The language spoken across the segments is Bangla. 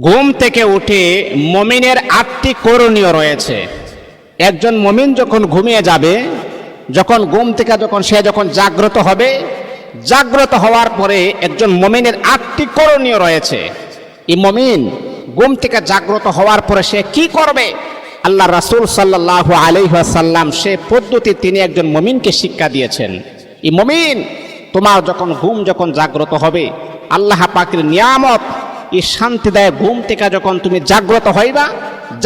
ঘুম থেকে উঠে মমিনের আটটি করণীয় রয়েছে। একজন মমিন যখন ঘুমিয়ে যাবে, যখন ঘুম থেকে যখন সে যখন জাগ্রত হবে, জাগ্রত হওয়ার পরে একজন মমিনের আটটি করণীয় রয়েছে। এই মমিন ঘুম থেকে জাগ্রত হওয়ার পরে সে কি করবে? আল্লাহ রাসূল সাল্লাহ আলহাসাল্লাম সে পদ্ধতি তিনি একজন মমিনকে শিক্ষা দিয়েছেন। এই মমিন, তোমার যখন ঘুম যখন জাগ্রত হবে, আল্লাহ পাকের নিয়ামত এই শান্তিদায়ক ঘুম থেকে যখন তুমি জাগ্রত হইবা,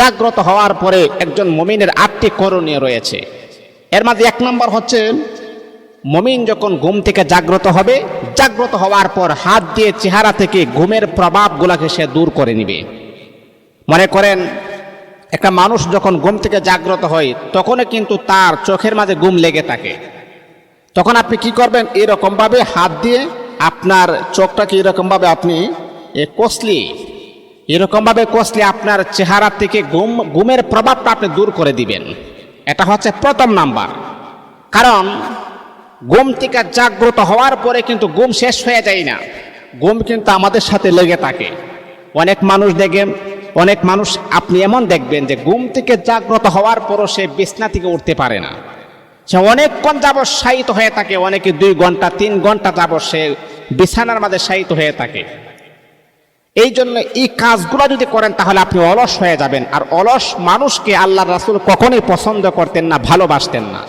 জাগ্রত হওয়ার পরে একজন মমিনের আটটি করণীয় রয়েছে। এর মাঝে এক নম্বর হচ্ছে, মমিন যখন ঘুম থেকে জাগ্রত হবে, জাগ্রত হওয়ার পর হাত দিয়ে চেহারা থেকে ঘুমের প্রভাবগুলোকে সে দূর করে নিবে। মনে করেন, একটা মানুষ যখন ঘুম থেকে জাগ্রত হয় তখনই কিন্তু তার চোখের মাঝে ঘুম লেগে থাকে। তখন আপনি কি করবেন? এরকমভাবে হাত দিয়ে আপনার চোখটাকে এরকমভাবে আপনি এ কষলি এরকমভাবে কষলে আপনার চেহারা থেকে গুম গুমের প্রভাবটা আপনি দূর করে দিবেন। এটা হচ্ছে প্রথম নাম্বার। কারণ গুম থেকে জাগ্রত হওয়ার পরে কিন্তু গুম শেষ হয়ে যায় না। গুম কিন্তু আমাদের সাথে লেগে থাকে। অনেক মানুষ দেখেন অনেক মানুষ আপনি এমন দেখবেন যে গুম থেকে জাগ্রত হওয়ার পরও সে বিছনা থেকে উঠতে পারে না। সে অনেকক্ষণ যাবৎ শায়িত হয়ে থাকে, অনেকে দুই ঘণ্টা, তিন ঘণ্টা যাবৎ সে বিছানার মাঝে শায়িত হয়ে থাকে। এই জন্য এই কাজগুলো যদি করেন, তাহলে আপনি অলস হয়ে যাবেন। আর অলস মানুষকে আল্লাহ রাসুল কখনোই পছন্দ করতেন না, ভালোবাসতেন না।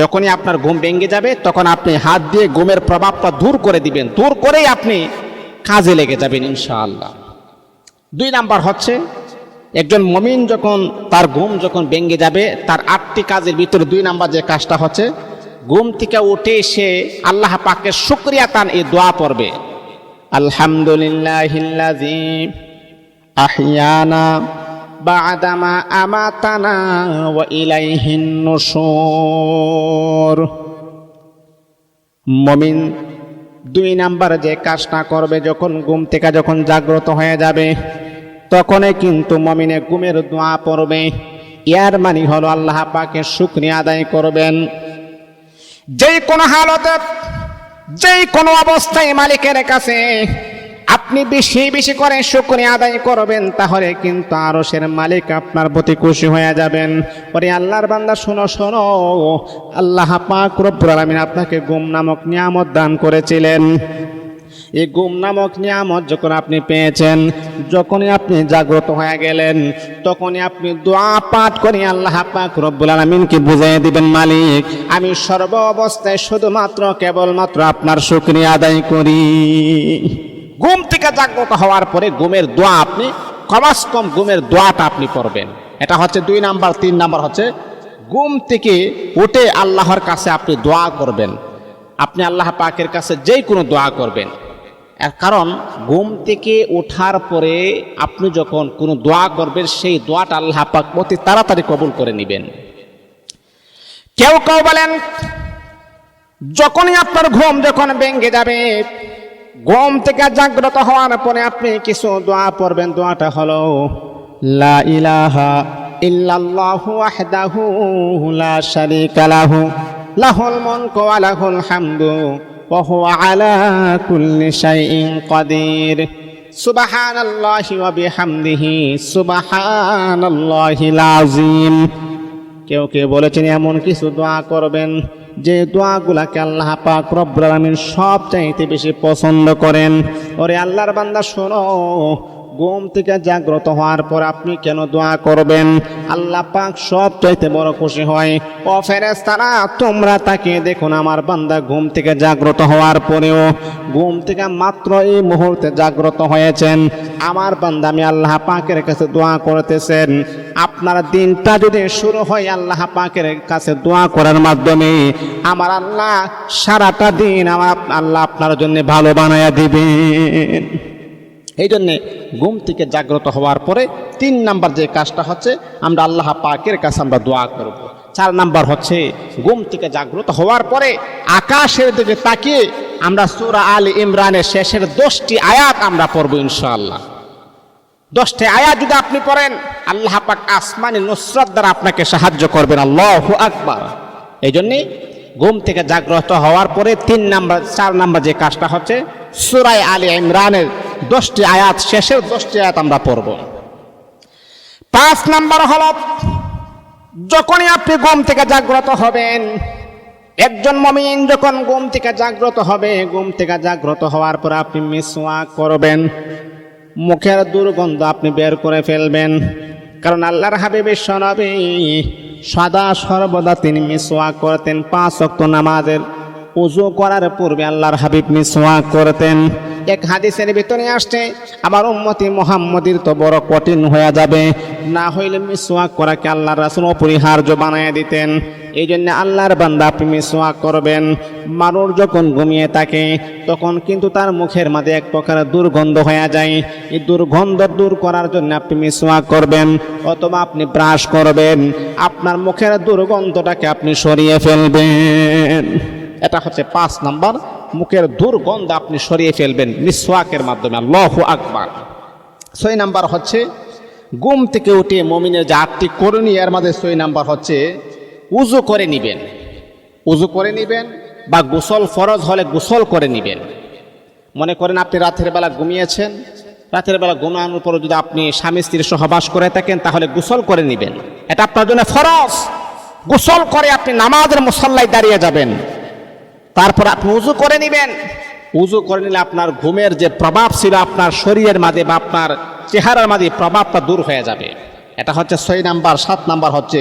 যখনই আপনার ঘুম ভেঙে যাবে, তখন আপনি হাত দিয়ে ঘুমের প্রভাবটা দূর করে দিবেন। দূর করেই আপনি কাজে লেগে যাবেন, ইনশাআল্লাহ। দুই নাম্বার হচ্ছে, একজন মমিন যখন তার ঘুম যখন ভেঙে যাবে, তার আটটি কাজের ভিতরে দুই নাম্বার যে কাজটা হচ্ছে, ঘুম থেকে উঠে সে আল্লাহ পাকের শুক্রিয়া তান এই দোয়া পড়বে। আলহামদুলিল্লাহিল্লাযী আহিয়ানা বাদামা আমাতানা ওয়া ইলাইহিন নুশুর। মমিন দুই নাম্বার যে কাজটা করবে যখন ঘুম থেকে যখন জাগ্রত হয়ে যাবে, তখনই কিন্তু মমিনে ঘুমের দোয়া পড়বে। ইয়ার মানি হলো আল্লাহ পাকে শুক্রিয়া আদায় করবেন। যে কোনো হালতে যেই কোনো অবস্থায় মালিকের কাছে আপনি বেশি বেশি করে শুক্রিয়া আদায় করবেন, তাহলে কিন্তু আরশের মালিক আপনার প্রতি খুশি হয়ে যাবেন। ওরে আল্লাহর বান্দা, শোনো শোনো। আল্লাহ পাক রব্বুল আলামিন আপনাকে গুম নামক নিয়ামত দান করেছিলেন। এই গুম নামক নিয়ামত যখন আপনি পেয়েছেন, যখনই আপনি জাগ্রত হয়ে গেলেন, তখনই আপনি দোয়া পাঠ করে আল্লাহ পাক রব্বুল আলমিনকে বুঝিয়ে দিবেন, মালিক, আমি সর্ব অবস্থায় শুধুমাত্র কেবলমাত্র আপনার শুক্রিয়া আদায় করি। ঘুম থেকে জাগ্রত হওয়ার পরে ঘুমের দোয়া আপনি, কমাস কম ঘুমের দোয়াটা আপনি করবেন এটা হচ্ছে দুই নাম্বার, তিন নাম্বার হচ্ছে ঘুম থেকে উঠে আল্লাহর কাছে আপনি দোয়া করবেন। আপনি আল্লাহ পাকের কাছে যেই কোনো দোয়া করবেন। কারণ, ঘুম থেকে ওঠার পরে আপনি যখন কোনো দোয়া করবেন, সেই দোয়াটা আল্লাহ পাক অতি তাড়াতাড়ি কবুল করে নেবেন। কেউ কেউ বলেন, যখনই আপনার ঘুম যখন ভেঙে যাবে, ঘুম থেকে জাগ্রত হওয়ার পরে আপনি কিছু দোয়া পড়বেন। দোয়াটা হলো, লা ইলাহা ইল্লাল্লাহু ওয়াহদাহু লা শারীকা লাহু, লাহুল মুলকু ওয়া লাহুল হামদু। ওয়া على كل شيء قدير سبحان الله وبحمده سبحان الله العظيم কেউ কেউ বলেছেন, এমন কিছু দোয়া করবেন যে দোয়াগুলাকে আল্লাহ পাক রব্বুল আলামিন সব চাইতে বেশি পছন্দ করেন। ওরে আল্লাহর বান্দা শোনো ঘুম থেকে জাগ্রত হওয়ার পর আপনি কেন দোয়া করবেন? আল্লাহ পাক সব চাইতে বড় খুশি হয়। ও ফেরেশতারা, তোমরা তাকে দেখুন, আমার বান্দা ঘুম থেকে জাগ্রত হওয়ার পরেও ঘুম থেকে মাত্র এই মুহূর্তে জাগ্রত হয়েছেন। আমার বান্দা, আমি আল্লাহ পাকের কাছে দোয়া করতেছেন। আপনার দিনটা যদি শুরু হয় আল্লাহ পাকের কাছে দোয়া করার মাধ্যমে, আমার আল্লাহ সারাটা দিন আমার আল্লাহ আপনার জন্য ভালো বানায়া দিবেন। এই জন্যে ঘুম থেকে জাগ্রত হওয়ার পরে তিন নাম্বার যে কাজটা হচ্ছে, আমরা আল্লাহ পাকের কাছে আমরা দোয়া করব। চার নাম্বার হচ্ছে, ঘুম থেকে জাগ্রত হওয়ার পরে আকাশের দিকে তাকিয়ে আমরা সুরা আল ইমরানের শেষের দশটি আয়াত আমরা পড়ব ইনশাআল্লাহ। দশটি আয়াত যদি আপনি পড়েন, আল্লাহ পাক আসমানি নুসরত দ্বারা আপনাকে সাহায্য করবেন, আল্লাহ আকবার। এই জন্যে ঘুম থেকে জাগ্রত হওয়ার পরে তিন নাম্বার, চার নাম্বার যে কাজটা হচ্ছে সুরাই আলী ইমরানের দশটি আয়াত শেষের দশটি আয়াত আমরা পড়ব। পাঁচ নাম্বার হল, যখনই আপনি ঘুম থেকে জাগ্রত হবেন, একজন মমিন যখন ঘুম থেকে জাগ্রত হবে, ঘুম থেকে জাগ্রত হওয়ার পর আপনি মিসওয়াক করবেন। মুখের দুর্গন্ধ আপনি বের করে ফেলবেন। কারণ আল্লাহর হাবিব নবী সদা সর্বদা তিনি মিসওয়াক করতেন। পাঁচ অক্ত নামাজের উজু করার পূর্বে আল্লাহর হাবিব মিসওয়াক করতেন। এক হাদিসের ভিতরে আসছে, আমার উম্মতি মোহাম্মদির তো বড় কঠিন হয়ে যাবে। না হইলে মিসওয়াক করাকে আল্লাহর রাসূল অপরিহার্য বানায় দিতেন? এই জন্য আল্লাহর বান্দা আপনি মিসওয়াক করবেন। মানুষ যখন ঘুমিয়ে থাকে, তখন কিন্তু তার মুখের মাঝে এক প্রকার দুর্গন্ধ হয়ে যায়। এই দুর্গন্ধ দূর করার জন্য আপনি মিসওয়াক করবেন, অথবা আপনি ব্রাশ করবেন। আপনার মুখের দুর্গন্ধটাকে আপনি সরিয়ে ফেলবেন। এটা হচ্ছে পাঁচ নাম্বার মুখের দুর্গন্ধ আপনি সরিয়ে ফেলবেন মিসওয়াকের মাধ্যমে। আল্লাহ আকবার। ছয় নাম্বার হচ্ছে, ঘুম থেকে উঠে মমিনের যে আটটি করণীয় এর মাঝে ছয় নাম্বার হচ্ছে, উজু করে নিবেন। উজু করে নিবেন বা গোসল ফরজ হলে গোসল করে নিবেন। মনে করেন আপনি রাতের বেলা ঘুমিয়েছেন, রাতের বেলা ঘুমানোর পর যদি আপনি স্বামী স্ত্রীর সহবাস করে থাকেন, তাহলে গোসল করে নিবেন। এটা আপনার জন্য ফরজ। গোসল করে আপনি নামাজের মুসল্লায় দাঁড়িয়ে যাবেন। তারপর আপনি উজু করে নেবেন। উজু করে নিলে আপনার ঘুমের যে প্রভাব ছিল, আপনার শরীরের মাঝে বা আপনার চেহারার মাঝে প্রভাবটা দূর হয়ে যাবে। এটা হচ্ছে ছয় নাম্বার, সাত নাম্বার হচ্ছে,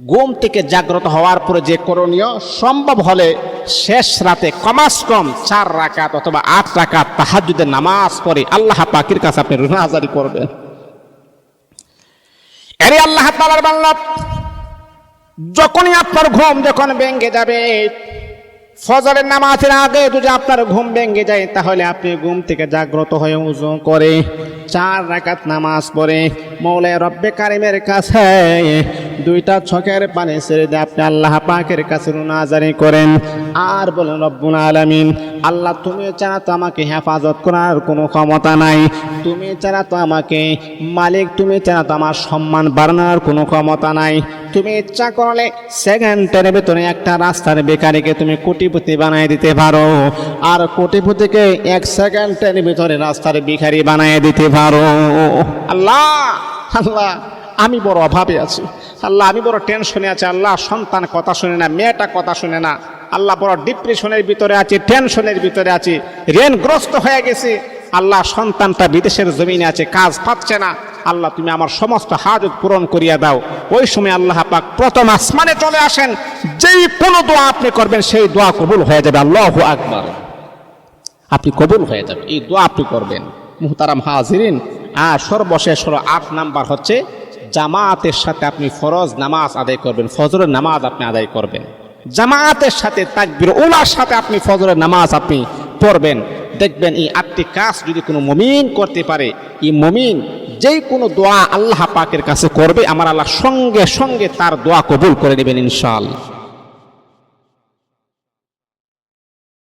ঘুম থেকে জাগ্রত হওয়ার পরে যে করণীয় সম্ভব হলে শেষ রাতে কমাস কম চার রাকাত অথবা আট রাকাত তাহাজুদের নামাজ পড়ে আল্লাহ পাকির কাছে আপনি রুনাজারি করবেন। এরে আল্লাহ তালার বাংলা যখনই আপনার ঘুম যখন ভেঙে যাবে ফজরের নামাজের আগে যদি আপনার ঘুম ভেঙে যায়, তাহলে আপনি ঘুম থেকে জাগ্রত হয়ে উজু করে চার রাকাত নামাজ পড়ে। মৌলায় রব্বে কারিমের কাছে দুইটা ছকের পানি ছেড়ে দিয়ে আপনি আল্লাহ পাকের কাছে রুনাজারি করেন। আর বলেন, রব্বুল আলামিন, আল্লাহ তুমি ছাড়া তো আমাকে হেফাজত করার কোনো ক্ষমতা নাই। তুমি ছাড়া তো আমাকে মালিক, তুমি ছাড়া তো আমার সম্মান বাড়ানোর কোনো ক্ষমতা নাই। তুমি ইচ্ছা করলে সেকেন্ডের ভেতরে একটা রাস্তার বেকারিকে তুমি কোটিপতি বানায় দিতে পারো। আর কোটিপতিকে এক সেকেন্ডের ভিতরে রাস্তার ভিখারি বানায় দিতে পারো। আল্লাহ আল্লাহ। আমি বড় অভাবে আছি। আল্লাহ, আমি বড় টেনশনে আছি। আল্লাহ, সন্তান কথা শুনে না, মেয়েটা কথা শুনে না। আল্লাহ, বড় ডিপ্রেশনের ভিতরে আছি টেনশনের ভিতরে আছি। ঋণগ্রস্ত হয়ে গেছি। আল্লাহ, সন্তানটা বিদেশের জমিনে আছে, কাজ পাচ্ছে না। আল্লাহ, তুমি আমার সমস্ত হাজত পূরণ করিয়া দাও। ওই সময় আল্লাহ পাক প্রথম আসমানে চলে আসেন। যেই কোনো দোয়া আপনি করবেন, সেই দোয়া কবুল হয়ে যাবে। আল্লাহ আকবর। আপনি কবুল হয়ে যাবে এই দোয়া আপনি করবেন। মুহতারাম হাজিরিন আর সর্বশেষ হলো আট নাম্বার হচ্ছে জামাতের সাথে আপনি ফরজ নামাজ আদায় করবেন, ফজরের নামাজ আপনি আদায় করবেন। জামাতের সাথে তাকবির ওলার সাথে আপনি ফজরের নামাজ আপনি পড়বেন। দেখবেন এই আটটি কাজ যদি কোনো মমিন করতে পারে, এই মমিন যেই কোনো দোয়া আল্লাহ পাকের কাছে করবে, আমার আল্লাহ সঙ্গে সঙ্গে তার দোয়া কবুল করে নেবেন ইনশাআল্লাহ।